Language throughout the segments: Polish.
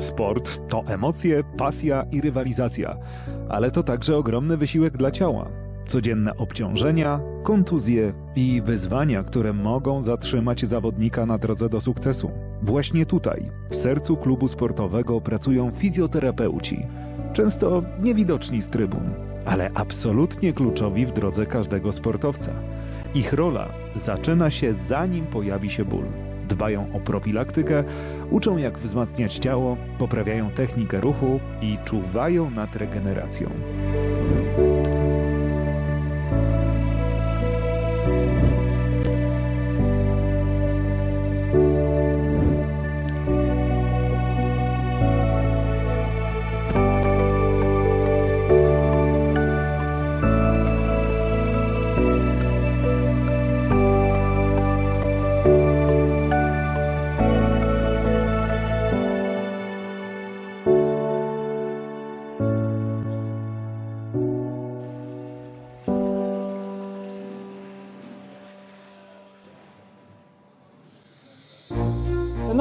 Sport to emocje, pasja i rywalizacja, ale to także ogromny wysiłek dla ciała. Codzienne obciążenia, kontuzje i wyzwania, które mogą zatrzymać zawodnika na drodze do sukcesu. Właśnie tutaj, w sercu klubu sportowego, pracują fizjoterapeuci, często niewidoczni z trybun, ale absolutnie kluczowi w drodze każdego sportowca. Ich rola zaczyna się zanim pojawi się ból. Dbają o profilaktykę, uczą jak wzmacniać ciało, poprawiają technikę ruchu i czuwają nad regeneracją.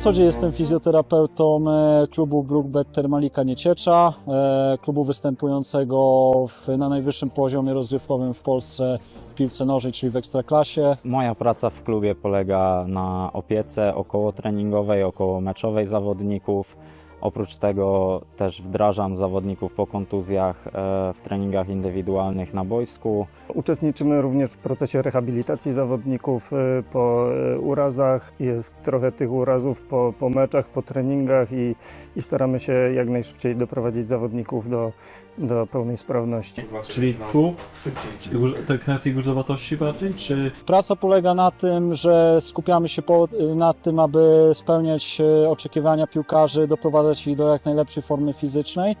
Co dzień jestem fizjoterapeutą e, klubu Brookbet Termalika Nieciecza, e, klubu występującego w, na najwyższym poziomie rozgrywkowym w Polsce w piłce nożnej, czyli w Ekstraklasie. Moja praca w klubie polega na opiece około treningowej, około meczowej zawodników. Oprócz tego też wdrażam zawodników po kontuzjach e, w treningach indywidualnych na boisku. Uczestniczymy również w procesie rehabilitacji zawodników y, po y, urazach. Jest trochę tych urazów po, po meczach, po treningach i, i staramy się jak najszybciej doprowadzić zawodników do, do pełnej sprawności. Czyli tu te kreaty guzowatości bardziej, czy Praca polega na tym, że skupiamy się po, nad tym, aby spełniać e, oczekiwania piłkarzy, doprowadzać ich do jak najlepszej formy fizycznej.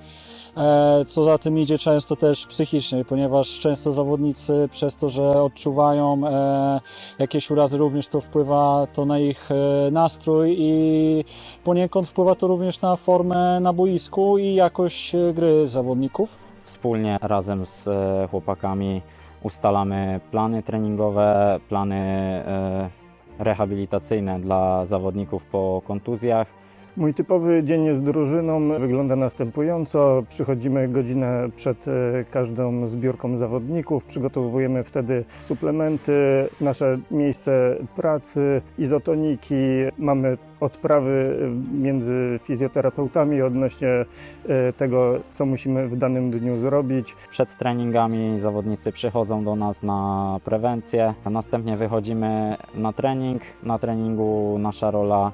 E, Co za tym idzie często też psychicznej, ponieważ często zawodnicy przez to, że odczuwają e, jakieś urazy, również to wpływa to na ich e, nastrój i poniekąd wpływa to również na formę na boisku i jakość gry zawodników. Wspólnie razem z chłopakami ustalamy plany treningowe, plany rehabilitacyjne dla zawodników po kontuzjach. Mój typowy dzień z drużyną wygląda następująco. Przychodzimy godzinę przed e, każdą zbiórką zawodników, przygotowujemy wtedy suplementy, nasze miejsce pracy, izotoniki. Mamy odprawy e, między fizjoterapeutami odnośnie e, tego, co musimy w danym dniu zrobić. Przed treningami zawodnicy przychodzą do nas na prewencję, a następnie wychodzimy na trening. Na treningu nasza rola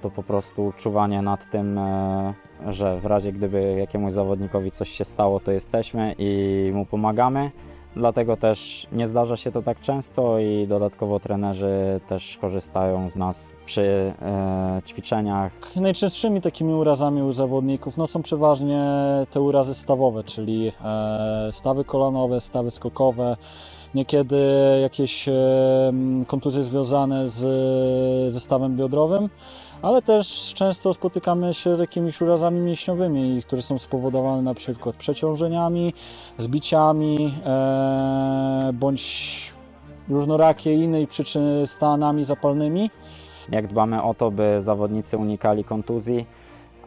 to po prostu czuwanie nad tym, e, że w razie gdyby jakiemuś zawodnikowi coś się stało, to jesteśmy i mu pomagamy. Dlatego też nie zdarza się to tak często i dodatkowo trenerzy też korzystają z nas przy e, ćwiczeniach, Najczęstszymi takimi urazami u zawodników no, są przeważnie te urazy stawowe, czyli e, stawy kolanowe, stawy skokowe, niekiedy jakieś e, kontuzje związane z, ze stawem biodrowym, ale też często spotykamy się z jakimiś urazami mięśniowymi, które są spowodowane na przykład przeciążeniami, zbiciami e, bądź różnorakie innej przyczyny stanami zapalnymi. Jak dbamy o to, by zawodnicy unikali kontuzji,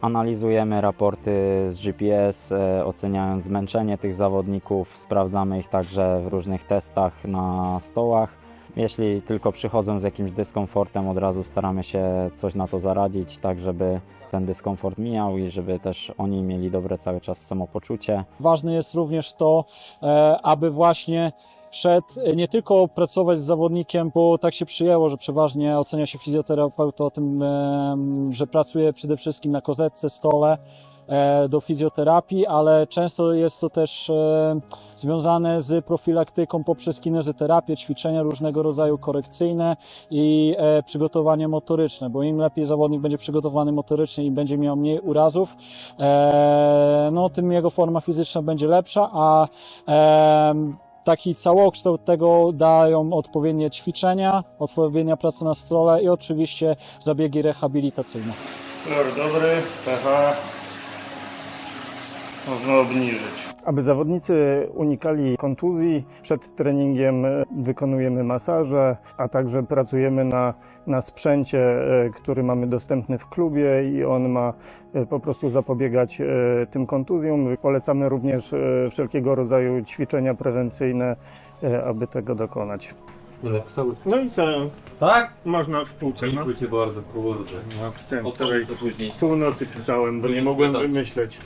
analizujemy raporty z GPS, e, oceniając zmęczenie tych zawodników, sprawdzamy ich także w różnych testach na stołach. Jeśli tylko przychodzą z jakimś dyskomfortem, od razu staramy się coś na to zaradzić, tak żeby ten dyskomfort mijał i żeby też oni mieli dobre cały czas samopoczucie. Ważne jest również to, e, aby właśnie przed e, nie tylko pracować z zawodnikiem, bo tak się przyjęło, że przeważnie ocenia się fizjoterapeuta o tym, że pracuje przede wszystkim na kozetce, stole do fizjoterapii, ale często jest to też e, związane z profilaktyką poprzez kinezyterapię, ćwiczenia różnego rodzaju korekcyjne i e, przygotowanie motoryczne, bo im lepiej zawodnik będzie przygotowany motorycznie i będzie miał mniej urazów, e, no tym jego forma fizyczna będzie lepsza, a taki całokształt tego dają odpowiednie ćwiczenia, odpowiednia praca na stole i oczywiście zabiegi rehabilitacyjne. Kolor dobry, pH można obniżyć. Aby zawodnicy unikali kontuzji, przed treningiem wykonujemy masaże, a także pracujemy na, na sprzęcie, e, który mamy dostępny w klubie i on ma e, po prostu zapobiegać e, tym kontuzjom. Polecamy również wszelkiego rodzaju ćwiczenia prewencyjne, aby tego dokonać. Dobra, cały. No i co? Tak? Można w półce. No. Dziękuję bardzo, kurde. Napisałem O wczoraj to później. północy pisałem, bo nie mogłem gadać. wymyśleć.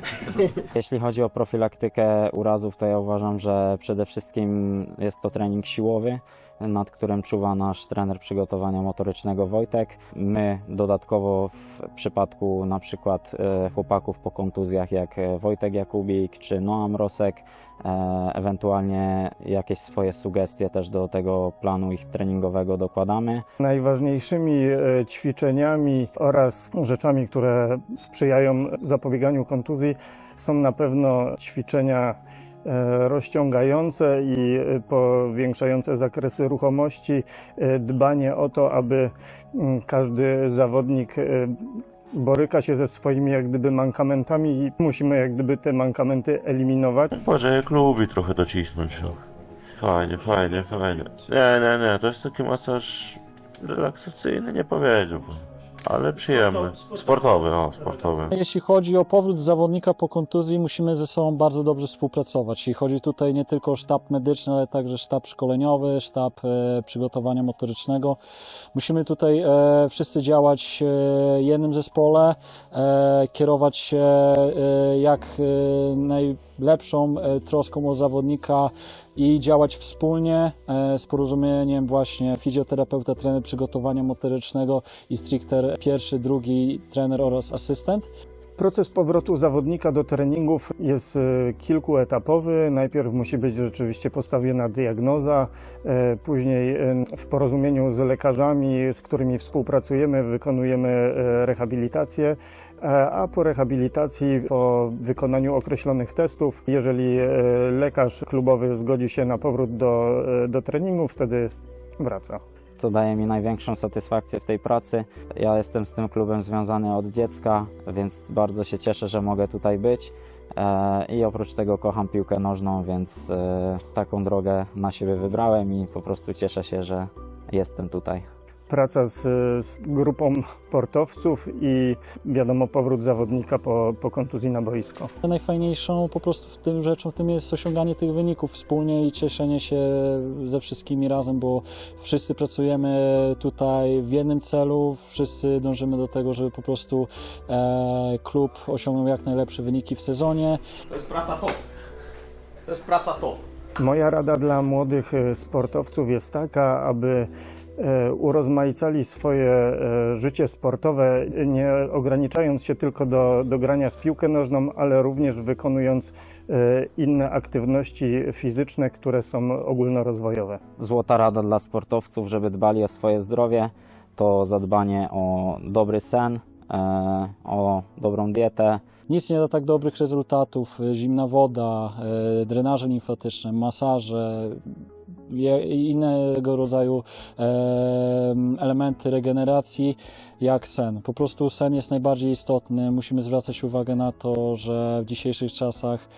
Jeśli chodzi o profilaktykę urazów, to ja uważam, że przede wszystkim jest to trening siłowy, nad którym czuwa nasz trener przygotowania motorycznego Wojtek. My dodatkowo w przypadku na przykład e, chłopaków po kontuzjach jak e, Wojtek Jakubik czy Noam Rosek, e, ewentualnie jakieś swoje sugestie też do tego planu ich treningowego dokładamy. Najważniejszymi ćwiczeniami oraz rzeczami, które sprzyjają zapobieganiu kontuzji, są na pewno ćwiczenia rozciągające i e, powiększające zakresy ruchomości, e, dbanie o to, aby mm, każdy zawodnik e, boryka się ze swoimi jak gdyby mankamentami i musimy jak gdyby te mankamenty eliminować. Boże, jak lubi trochę docisnąć. Fajnie, fajnie, fajnie. Nie, nie, nie, to jest taki masaż relaksacyjny, nie powiedziałbym. Ale przyjemny. Sportowy, o, sportowy. Jeśli chodzi o powrót zawodnika po kontuzji, musimy ze sobą bardzo dobrze współpracować. I chodzi tutaj nie tylko o sztab medyczny, ale także sztab szkoleniowy, sztab e, przygotowania motorycznego. Musimy tutaj e, wszyscy działać e, jednym zespole, e, kierować się e, jak e, najlepszą e, troską o zawodnika i działać wspólnie e, z porozumieniem właśnie fizjoterapeuta, trener przygotowania motorycznego i stricte pierwszy, drugi trener oraz asystent. Proces powrotu zawodnika do treningów jest e, kilkuetapowy. Najpierw musi być rzeczywiście postawiona diagnoza, e, później e, w porozumieniu z lekarzami, z którymi współpracujemy, wykonujemy rehabilitację, a po rehabilitacji, po wykonaniu określonych testów, jeżeli lekarz klubowy zgodzi się na powrót do, do treningu, wtedy wraca. co daje mi największą satysfakcję w tej pracy. Ja jestem z tym klubem związany od dziecka, więc bardzo się cieszę, że mogę tutaj być. E, I oprócz tego kocham piłkę nożną, więc e, taką drogę na siebie wybrałem i po prostu cieszę się, że jestem tutaj. Praca z, z grupą sportowców i wiadomo powrót zawodnika po, po kontuzji na boisko. Najfajniejszą po prostu w tym rzeczą w tym jest osiąganie tych wyników wspólnie i cieszenie się ze wszystkimi razem, bo wszyscy pracujemy tutaj w jednym celu, wszyscy dążymy do tego, żeby po prostu e, klub osiągnął jak najlepsze wyniki w sezonie. To jest praca top. To jest praca top. Moja rada dla młodych e, sportowców jest taka, aby e, urozmaicali swoje e, życie sportowe, nie ograniczając się tylko do, do grania w piłkę nożną, ale również wykonując inne aktywności fizyczne, które są ogólnorozwojowe. Złota rada dla sportowców, żeby dbali o swoje zdrowie, to zadbanie o dobry sen, o dobrą dietę, Nic nie da tak dobrych rezultatów. Zimna woda, e, drenaże limfatyczne, masaże innego rodzaju e, elementy regeneracji jak sen. Po prostu sen jest najbardziej istotny. Musimy zwracać uwagę na to, że w dzisiejszych czasach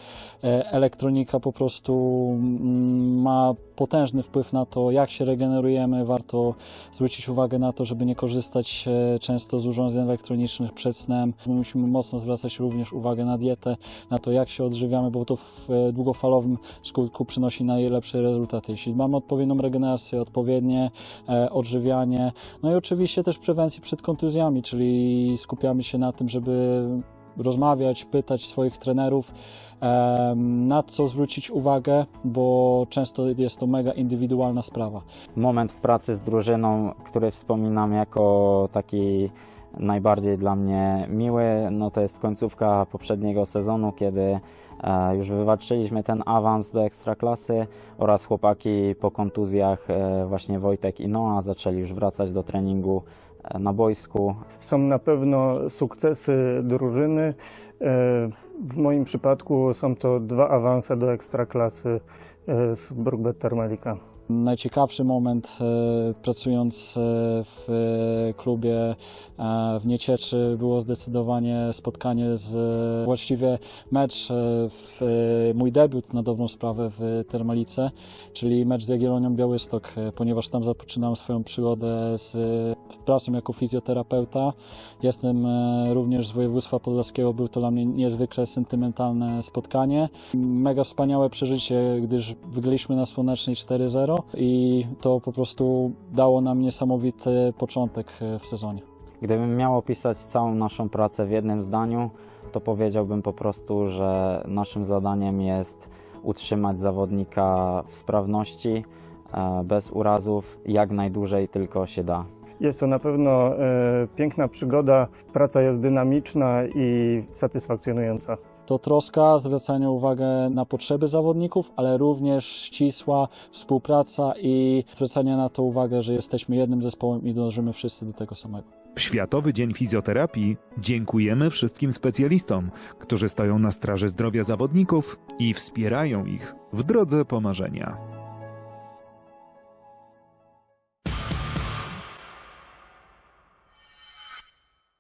e, elektronika po prostu mm, ma potężny wpływ na to, jak się regenerujemy. Warto zwrócić uwagę na to, żeby nie korzystać e, często z urządzeń elektronicznych przed snem. Musimy mocno zwracać również uwagę na dietę, na to, jak się odżywiamy, bo to w e, długofalowym skutku przynosi najlepsze rezultaty. Jeśli mamy odpowiednią regenerację, odpowiednie e, odżywianie, no i oczywiście też prewencję przed kontuzjami, czyli skupiamy się na tym, żeby rozmawiać, pytać swoich trenerów, na co zwrócić uwagę, bo często jest to mega indywidualna sprawa. moment w pracy z drużyną, który wspominam jako taki najbardziej dla mnie miły, no to jest końcówka poprzedniego sezonu, kiedy e, już wywalczyliśmy ten awans do ekstraklasy oraz chłopaki po kontuzjach, e, właśnie Wojtek i Noa, zaczęli już wracać do treningu na boisku. Są na pewno sukcesy drużyny. E, W moim przypadku są to dwa awanse do ekstraklasy e, z Brookbet Termalika. Najciekawszy moment e, pracując e, w e, klubie w Niecieczy było zdecydowanie spotkanie z, właściwie mecz, w, mój debiut na dobrą sprawę w Termalice, czyli mecz z Jagiellonią Białystok, ponieważ tam zaczynałem swoją przygodę z pracą jako fizjoterapeuta. Jestem również z województwa podlaskiego, był to dla mnie niezwykle sentymentalne spotkanie. Mega wspaniałe przeżycie, gdyż wygraliśmy na Słonecznej 4-0 i to po prostu dało nam niesamowity początek e, w sezonie. Gdybym miał opisać całą naszą pracę w jednym zdaniu, to powiedziałbym po prostu, że naszym zadaniem jest utrzymać zawodnika w sprawności, e, bez urazów, jak najdłużej tylko się da. Jest to na pewno e, piękna przygoda. Praca jest dynamiczna i satysfakcjonująca. To troska, zwracanie uwagi na potrzeby zawodników, ale również ścisła współpraca i zwracanie na to uwagę, że jesteśmy jednym zespołem i dążymy wszyscy do tego samego. W Światowy Dzień Fizjoterapii dziękujemy wszystkim specjalistom, którzy stoją na straży zdrowia zawodników i wspierają ich w drodze pomarzenia.